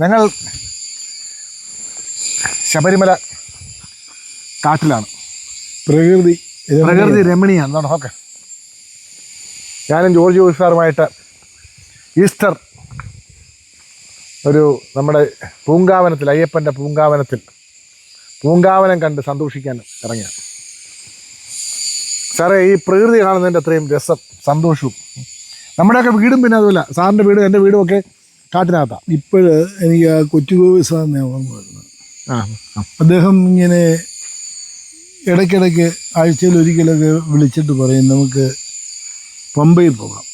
ഞങ്ങൾ ശബരിമല കാട്ടിലാണ്. പ്രകൃതി പ്രകൃതി രമണിയാണ് എന്താണ് ഓക്കെ. ഞാനും ജോർജ് ജോസ് സാറുമായിട്ട് ഈസ്റ്റർ ഒരു നമ്മുടെ പൂങ്കാവനത്തിൽ അയ്യപ്പന്റെ പൂങ്കാവനത്തിൽ പൂങ്കാവനം കണ്ട് സന്തോഷിക്കാൻ ഇറങ്ങിയ സാറേ ഈ പ്രകൃതി കാണുന്നതിന്റെ അത്രയും രസം സന്തോഷവും. നമ്മുടെയൊക്കെ വീടും പിന്നെ അതുമില്ല. സാറിന്റെ വീടും എന്റെ വീടും ഒക്കെ കാട്ടിനകത്താണ് ഇപ്പോഴ് എനിക്ക് ആ കൊച്ചുഗോപി സാറിനെ ഓർമ്മ വരുന്നത്. ആ അദ്ദേഹം ഇങ്ങനെ ഇടയ്ക്കിടയ്ക്ക് ആഴ്ചയിൽ ഒരിക്കലൊക്കെ വിളിച്ചിട്ട് പറയും നമുക്ക് പമ്പയിൽ പോകാം.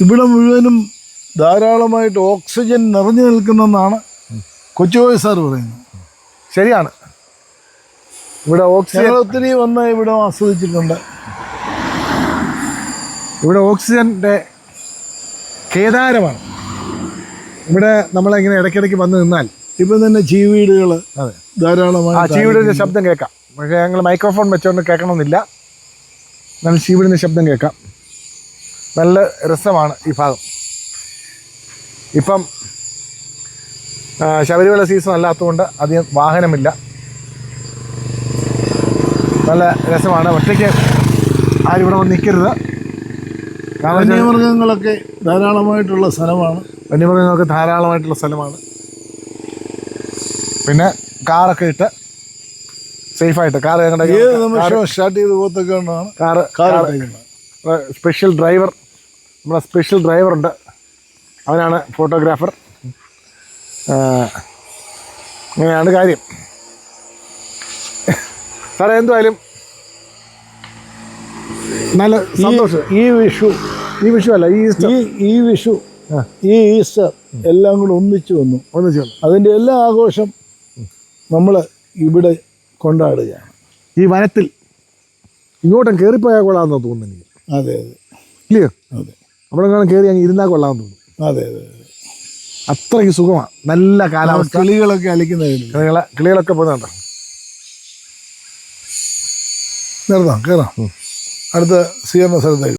ഇവിടെ മുഴുവനും ധാരാളമായിട്ട് ഓക്സിജൻ നിറഞ്ഞു നിൽക്കുന്നെന്നാണ് കൊച്ചുകോയ സാർ പറയുന്നത്. ശരിയാണ്. ഇവിടെ ഓക്സിജൻ ഒത്തിരി വന്ന് ഇവിടെ ആസ്വദിച്ചിട്ടുണ്ട്. ഇവിടെ ഓക്സിജന്റെ കേദാരമാണ്. ഇവിടെ നമ്മളിങ്ങനെ ഇടയ്ക്കിടയ്ക്ക് വന്ന് നിന്നാൽ ഇപ്പം തന്നെ ചീവീടുകൾ അതെ. ധാരാളമായി ശബ്ദം കേൾക്കാം. പക്ഷേ ഞങ്ങൾ മൈക്രോഫോൺ വെച്ചുകൊണ്ട് കേൾക്കണമെന്നില്ല. നല്ല ജീവിടിന്റെ ശബ്ദം കേൾക്കാം. നല്ല രസമാണ് ഈ ഭാഗം. ഇപ്പം ശബരിമല സീസൺ അല്ലാത്തതുകൊണ്ട് അധികം വാഹനമില്ല. നല്ല രസമാണ്. ഒറ്റയ്ക്ക് ആരും ഇവിടെ വന്ന് നിൽക്കരുത്. വന്യമൃഗങ്ങളൊക്കെ ധാരാളമായിട്ടുള്ള സ്ഥലമാണ്. വന്യമൃഗങ്ങൾക്ക് ധാരാളമായിട്ടുള്ള സ്ഥലമാണ്. പിന്നെ കാറൊക്കെ ഇട്ട് സേഫായിട്ട് കാർ ഞങ്ങളുടെ സ്റ്റാർട്ട് ചെയ്ത് കാറ് സ്പെഷ്യൽ ഡ്രൈവർ നമ്മുടെ സ്പെഷ്യൽ ഡ്രൈവർ ഉണ്ട്. അവനാണ് ഫോട്ടോഗ്രാഫർ അങ്ങനെയാണ് കാര്യം. സാറേ എന്തായാലും നല്ല സന്തോഷം. ഈ വിഷു ഈ വിഷു അല്ല ഈ ഈ വിഷു. ഈ ഈസ്റ്റർ എല്ലാം കൂടെ ഒന്നിച്ചു വന്നു. ഒന്നിച്ചു അതിന്റെ എല്ലാ ആഘോഷം നമ്മൾ ഇവിടെ കൊണ്ടാടുകയാണ്. ഈ വനത്തിൽ ഇങ്ങോട്ടും കയറിപ്പോയാൽ കൊള്ളാമെന്ന് തോന്നുന്നു എനിക്ക്. അതെ അതെ. ഇല്ലയോ? അതെ. അവിടെ കാണാൻ കയറി അങ്ങ് ഇരുന്നാൽ കൊള്ളാമെന്ന് തോന്നുന്നു. അതെ അതെ അതെ. അത്രയ്ക്ക് സുഖമാണ് നല്ല കാലാവസ്ഥ. കിളികളൊക്കെ അലിക്കുന്ന കിളികളെ കിളികളൊക്കെ പോകുന്നുണ്ടോ നിർത്താം കയറാം അടുത്ത സ്വീകരണ സ്ഥലത്തേക്ക്.